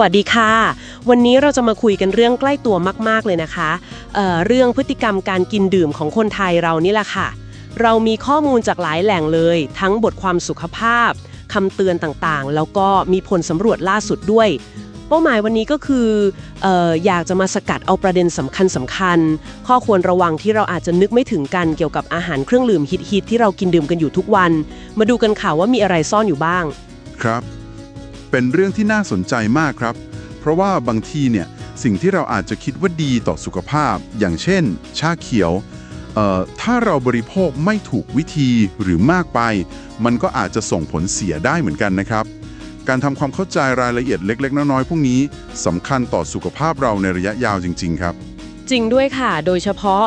วัสดีค่ะ วันนี้เราจะมาคุยกันเรื่องใกล้ตัวมาก ๆ เลยนะคะเเรื่องพฤติกรรมการกินดื่มของคนไทยเรานี่แหละค่ะ เรามีข้อมูลจากหลายแหล่งเลย ทั้งบทความสุขภาพคำเตือนต่างๆ แล้วก็มีผลสำรวจล่าสุดด้วย เป้าหมายวันนี้ก็คืออออยากจะมาสกัดเอาประเด็นสำคัญสำคัญๆข้อควรระวังที่เราอาจจะนึกไม่ถึงกันเกี่ยวกับอาหารเครื่องดื่มฮิตๆที่เรากินดื่มกันอยู่ทุกวัน มาดูกันค่ะว่ามีอะไรซ่อนอยู่บ้าง ครับ เป็นเรื่องที่น่าสนใจมากครับ เพราะว่าบางทีเนี่ยสิ่งที่เราอาจจะคิดว่าดีต่อสุขภาพ อย่างเช่น ชาเขียวถ้าเราบริโภคไม่ถูกวิธีหรือมากไป มันก็อาจจะส่งผลเสียได้เหมือนกันนะครับ การทำความเข้าใจรายละเอียดเล็ก ๆ น้อยๆพวกนี้สำคัญต่อสุขภาพเราในระยะยาวจริง ๆ ครับ จริงด้วยค่ะ โดยเฉพาะ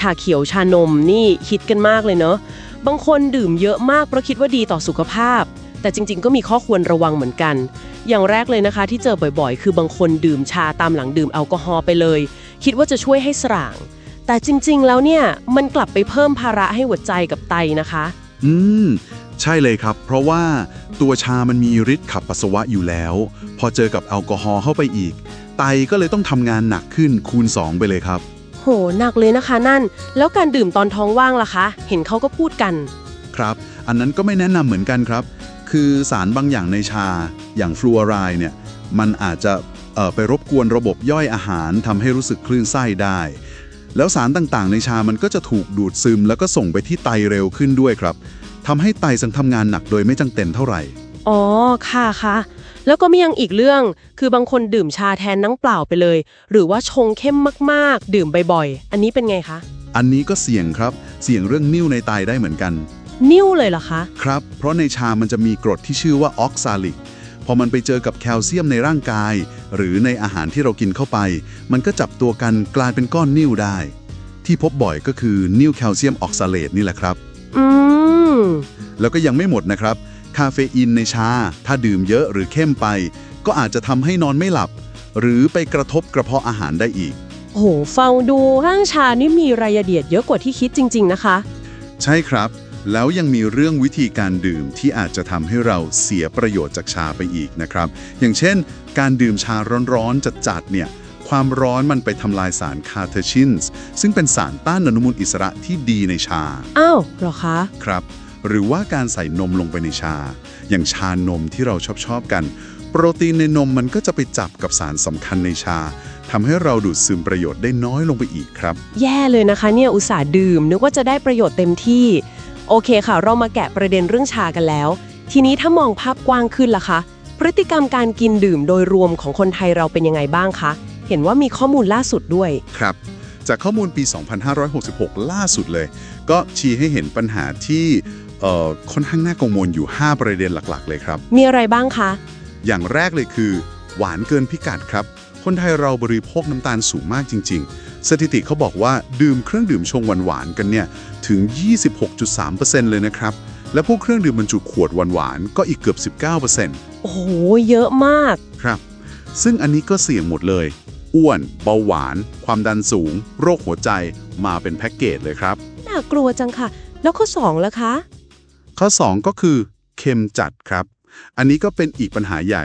ชาเขียวชานมนี่ฮิตกันมากเลยเนาะบางคนดื่มเยอะมากเพราะคิดว่าดีต่อสุขภาพ แต่จริง ๆ ก็มีข้อควรระวังเหมือนกัน อย่างแรกเลยนะคะที่เจอบ่อยๆ คือบางคนดื่มชาตามหลังดื่มแอลกอฮอล์ไปเลย คิดว่าจะช่วยให้สร่าง แต่จริง ๆ แล้วเนี่ยมันกลับไปเพิ่มภาระให้หัวใจกับไตนะคะ อืม ใช่เลยครับ เพราะว่าตัวชามันมีฤทธิ์ขับปัสสาวะอยู่แล้ว พอเจอกับแอลกอฮอล์เข้าไปอีก ไตก็เลยต้องทำงานหนักขึ้นคูณ 2 ไปเลยครับ โหหนักเลยนะคะนั่น แล้วการดื่มตอนท้องว่างล่ะคะ เห็นเขาก็พูดกัน ครับ อันนั้นก็ไม่แนะนำเหมือนกันครับ คือสารบางอย่างในชาอย่างฟลูออไรด์เนี่ยมันอาจจะเอ่อไปรบกวนระบบย่อยอาหารทำให้รู้สึกคลื่นไส้ได้ แล้วสารต่างๆ ในชามันก็จะถูกดูดซึม แล้วก็ส่งไปที่ไตเร็วขึ้นด้วยครับทำให้ไตสังทำงานหนักโดยไม่จำเป็นเท่าไหร่ อ๋อ ค่ะค่ะแล้วก็มียังอีกเรื่อง คือบางคนดื่มชาแทนน้ำเปล่าไปเลย หรือว่าชงเข้มมากๆ ดื่มบ่อยๆ อันนี้เป็นไงคะ อันนี้ก็เสี่ยงครับ เสี่ยงเรื่องนิ่วในไตได้เหมือนกัน นิ่วเลยเหรอคะ ครับ เพราะในชามันจะมีกรดที่ชื่อว่าออกซาลิก พอมันไปเจอกับแคลเซียมในร่างกาย หรือในอาหารที่เรากินเข้าไป มันก็จับตัวกันกลายเป็นก้อนนิ่วได้ ที่พบบ่อยก็คือนิ่วแคลเซียมออกซาเลตนี่แหละครับ อืม แล้วก็ยังไม่หมดนะครับ คาเฟอีนในชา ถ้าดื่มเยอะหรือเข้มไป ก็อาจจะทำให้นอนไม่หลับ หรือไปกระทบกระเพาะอาหารได้อีก โหฟังดูร่างชานี่มีรายละเอียดเยอะกว่าที่คิดจริง ๆ นะคะ ใช่ครับ แล้วยังมีเรื่องวิธีการดื่มที่อาจจะทำให้เราเสียประโยชน์จากชาไปอีกนะครับ อย่างเช่น การดื่มชาร้อนๆจัดๆเนี่ยความร้อนมันไปทำลายสารคาเทชินส์ซึ่งเป็นสารต้านอนุมูลอิสระที่ดีในชา อ้าวเหรอคะ ครับ หรือว่าการใส่นมลงไปในชา อย่างชานมที่เราชอบชอบๆกัน โปรตีนในนมมันก็จะไปจับกับสารสำคัญในชาทำให้เราดูดซึมประโยชน์ได้น้อยลงไปอีกครับ แย่เลยนะคะเนี่ยอุตส่าห์ดื่มนึกว่าจะได้ประโยชน์เต็มที่ โอเคค่ะ เรามาแกะประเด็นเรื่องชากันแล้ว ทีนี้ถ้ามองภาพกว้างขึ้นล่ะคะ พฤติกรรมการกินดื่มโดยรวมของคนไทยเราเป็นยังไงบ้างคะ เห็นว่ามีข้อมูลล่าสุดด้วย ครับ จากข้อมูลปี 2566 ล่าสุดเลย ก็ชี้ให้เห็นปัญหาที่เอ่อค่อนข้างน่ากังวลอยู่ 5 ประเด็นหลักๆ เลยครับ มีอะไรบ้างคะ อย่างแรกเลยคือ หวานเกินพิกัดครับ คนไทยเราบริโภคน้ำตาลสูงมากจริง ๆ สถิติเขาบอกว่าดื่มเครื่องดื่มชงหวานๆกันเนี่ยถึง 26.3%เลยนะครับ และพวกเครื่องดื่มบรรจุขวดหวานๆก็อีกเกือบ 19%โอ้โห เยอะมาก ครับ ซึ่งอันนี้ก็เสี่ยงหมดเลย อ้วน เบาหวาน ความดันสูง โรคหัวใจ มาเป็นแพ็กเกจเลยครับ น่ากลัวจังค่ะ แล้วข้อสองล่ะคะ ข้อ 2 ก็คือเค็มจัดครับ อันนี้ก็เป็นอีกปัญหาใหญ่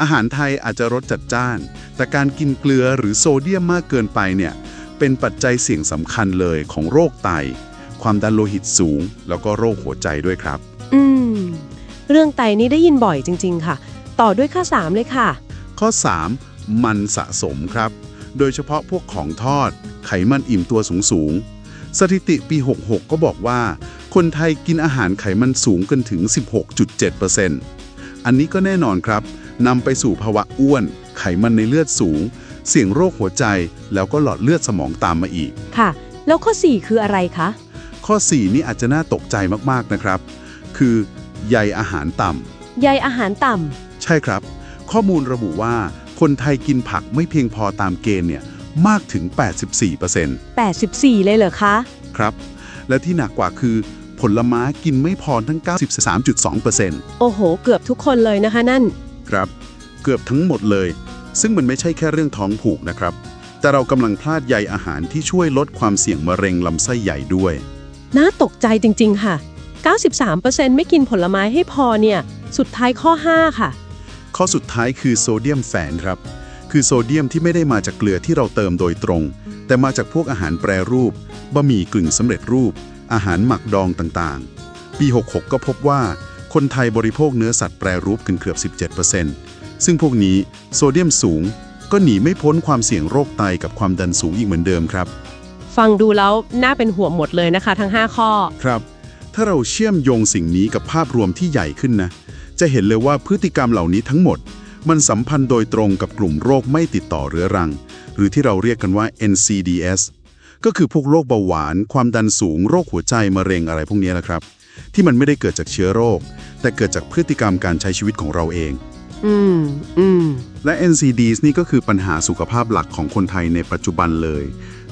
อาหารไทยอาจจะรสจัดจ้าน แต่การกินเกลือหรือโซเดียมมากเกินไปเนี่ยเป็นปัจจัยเสี่ยงสำคัญเลยของโรคไต ความดันโลหิตสูง แล้วก็โรคหัวใจด้วยครับ อืม เรื่องไตนี้ได้ยินบ่อยจริง ๆ ค่ะ ต่อด้วยข้อสามเลยค่ะ ข้อ 3 มันสะสมครับ โดยเฉพาะพวกของทอด ไขมันอิ่มตัวสูงสูงๆสถิติปี 66 ก็บอกว่า คนไทยกินอาหารไขมันสูงกันถึง 16.7%อันนี้ก็แน่นอนครับ นำไปสู่ภาวะอ้วน ไขมันในเลือดสูง เสี่ยงโรคหัวใจ แล้วก็หลอดเลือดสมองตามมาอีก ค่ะ แล้วข้อสี่คืออะไรคะ ข้อ 4 นี่อาจจะน่าตกใจมากๆนะครับ คือใยอาหารต่ำใยอาหารต่ใช่ครับ ข้อมูลระบุว่า คนไทยกินผักไม่เพียงพอตามเกณฑ์เนี่ยมากถึง 84%ำ84 เลยเหรอคะ ครับ และที่หนักกว่าคือผลไม้กินไม่พอทั้ง 93.2%โอ้โห เกือบทุกคนเลยนะคะนั่น ครับ เกือบทั้งหมดเลย ซึ่งมันไม่ใช่แค่เรื่องท้องผูกนะครับ แต่เรากำลังพลาดใยอาหารที่ช่วยลดความเสี่ยงมะเร็งลำไส้ใหญ่ด้วย น่าตกใจจริง ๆ ค่ะ 93%ไม่กินผลไม้ให้พอเนี่ย สุดท้ายข้อ 5 ค่ะ ข้ข้อสุดท้ายคือโซเดียมแฝงครับ คือโซเดียมที่ไม่ได้มาจากเกลือที่เราเติมโดยตรง แต่มาจากพวกอาหารแปรรูปบะหมี่กึ่งสำเร็จรูป อาหารหมักดองต่างๆ ปี 66 ก็พบว่า คนไทยบริโภคเนื้อสัตว์แปรรูปกันเกือบ 17%ซึ่งพวกนี้โซเดียมสูง ก็หนีไม่พ้นความเสี่ยงโรคไตกับความดันสูงอีกเหมือนเดิมครับ ฟังดูแล้วน่าเป็นห่วงหมดเลยนะคะทั้ง 5 ข้อ ครับ ถ้าเราเชื่อมโยงสิ่งนี้กับภาพรวมที่ใหญ่ขึ้นนะ จะเห็นเลยว่าพฤติกรรมเหล่านี้ทั้งหมด มันสัมพันธ์โดยตรงกับกลุ่มโรคไม่ติดต่อเรื้อรัง หรือที่เราเรียกกันว่า NCDs ก็คือพวกโรคเบาหวาน ความดันสูง โรคหัวใจ มะเร็งอะไรพวกนี้แหละครับ ที่มันไม่ได้เกิดจากเชื้อโรค แต่เกิดจากพฤติกรรมการใช้ชีวิตของเราเอง อืม อืม และ NCDs นี่ก็คือปัญหาสุขภาพหลักของคนไทยในปัจจุบันเลย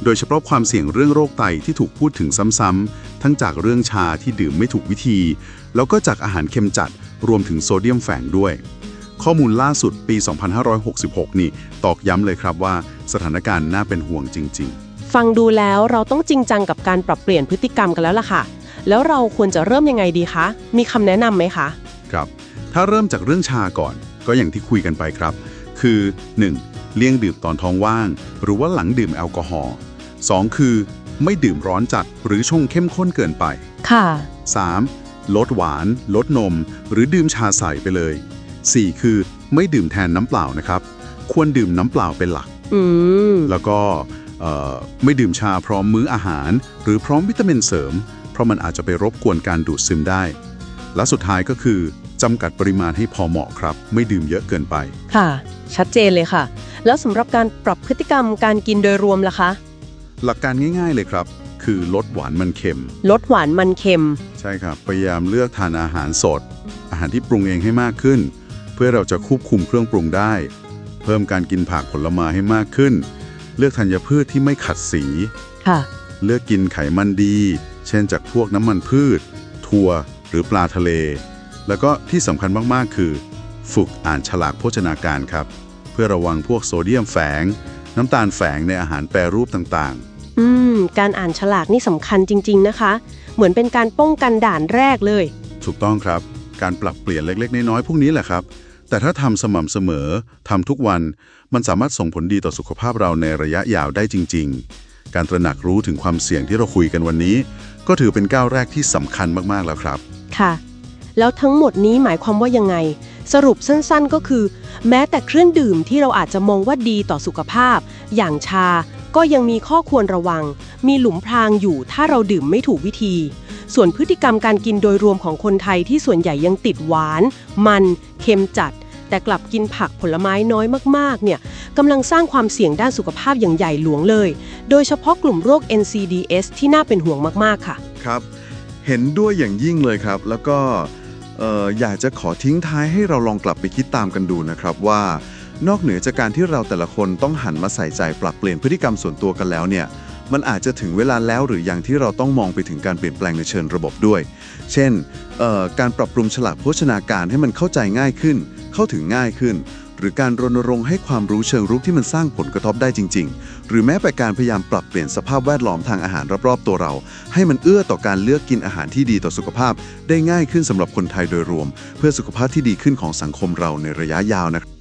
โดยเฉพาะความเสี่ยงเรื่องโรคไตที่ถูกพูดถึงซ้ำๆ ทั้งจากเรื่องชาที่ดื่มไม่ถูกวิธี แล้วก็จากอาหารเค็มจัด รวมถึงโซเดียมแฝงด้วย ข้อมูลล่าสุดปี 2566 นี่ตอกย้ำเลยครับว่า สถานการณ์น่าเป็นห่วงจริงฟังดูแล้วเราต้องจริงจังกับการปรับเปลี่ยนพฤติกรรมกันแล้วล่ะค่ะ แล้วเราควรจะเริ่มยังไงดีคะ มีคำแนะนำไหมคะๆครับ ถ้าเริ่มจากเรื่องชาก่อน ก็อย่างที่คุยกันไปครับ คือ 1. เลี่ยงดื่มตอนท้องว่าง หรือว่าหลังดื่มแอลกอฮอล์ 2. คือ ไม่ดื่มร้อนจัดหรือชงเข้มข้นเกินไป ค่ะ 3. ลดหวาน ลดนม หรือดื่มชาใสไปเลย 4. คือ ไม่ดื่มแทนน้ำเปล่านะครับ ควรดื่มน้ำเปล่าเป็นหลัก อืม แล้วก็เอ่อไม่ดื่มชาพร้อมมื้ออาหาร หรือพร้อมวิตามินเสริมเพ ราะมันอาจจะไปรบกวนการดูดซึมได้ และสุดท้ายก็คือจำกัดปริมาณให้พอเหมาะครับ ไม่ดื่มเยอะเกินไป ค่ะ ชัดเจนเลยค่ะ แล้วสำหรับการปรับพฤติกรรมการกินโดยรวมล่ะคะ หลักการง่ายๆเลยครับ คือลดหวานมันเค็ม ลดหวานมันเค็ม ใช่ครับ พยายามเลือกทานอาหารสด อาหารที่ปรุงเองให้มากขึ้น เพื่อเราจะควบคุมเครื่องปรุงได้ เพิ่มการกินผักผลไม้ให้มากขึ้น เลือกธัญพืชที่ไม่ขัดสี ค่ะ เลือกกินไขมันดี เช่นจากพวกน้ำมันพืช ถั่ว หรือปลาทะเล แล้วก็ที่สำคัญมากๆ คือ ฝึกอ่านฉลากโภชนาการครับ เพื่อระวังพวกโซเดียมแฝง น้ำตาลแฝงในอาหารแปรรูปต่างอืม การอ่านฉลากนี่สำคัญจริง ๆ นะคะ เหมือนเป็นการป้องกันด่านแรกเลยๆถูกต้องครับ การปรับเปลี่ยนเล็ก ๆ น้อยๆ พวกนี้แหละครับ แต่ถ้าทำสม่ำเสมอทำทุกวัน มันสามารถส่งผลดีต่อสุขภาพเราในระยะยาวได้จริง ๆการตระหนักรู้ถึงความเสี่ยงที่เราคุยกันวันนี้ ก็ถือเป็นก้าวแรกที่สำคัญมากๆแล้วครับ ค่ะ แล้วทั้งหมดนี้หมายความว่ายังไง สรุปสั้นๆก็คือ แม้แต่เครื่องดื่มที่เราอาจจะมองว่าดีต่อสุขภาพ อย่างชา ก็ยังมีข้อควรระวัง มีหลุมพรางอยู่ถ้าเราดื่มไม่ถูกวิธี ส่วนพฤติกรรมการกินโดยรวมของคนไทยที่ส่วนใหญ่ยังติดหวาน มัน เค็มจัด แต่กลับกินผักผลไม้น้อยมากๆ เนี่ยกำลังสร้างความเสี่ยงด้านสุขภาพอย่างใหญ่หลวงเลย โดยเฉพาะกลุ่มโรค NCDs ที่น่าเป็นห่วงมากๆ ค่ะ ครับ เห็นด้วยอย่างยิ่งเลยครับ แล้วก็เอ่ออยากจะขอทิ้งท้ายให้เราลองกลับไปคิดตามกันดูนะครับว่า นอกเหนือจากการที่เราแต่ละคนต้องหันมาใส่ใจปรับเปลี่ยนพฤติกรรมส่วนตัวกันแล้วเนี่ย มันอาจจะถึงเวลาแล้วหรือยังที่เราต้องมองไปถึงการเปลี่ยนแปลงในเชิงระบบด้วย เช่น การปรับปรุงฉลากโภชนาการให้มันเข้าใจง่ายขึ้น เข้าถึงง่ายขึ้น หรือการรณรงค์ให้ความรู้เชิงรุกที่มันสร้างผลกระทบได้จริง ๆ หรือแม้แต่การพยายามปรับเปลี่ยนสภาพแวดล้อมทางอาหารรอบๆตัวเรา ให้มันเอื้อต่อการเลือกกินอาหารที่ดีต่อสุขภาพ ได้ง่ายขึ้นสำหรับคนไทยโดยรวม เพื่อสุขภาพที่ดีขึ้นของสังคมเราในระยะยาวนะครับ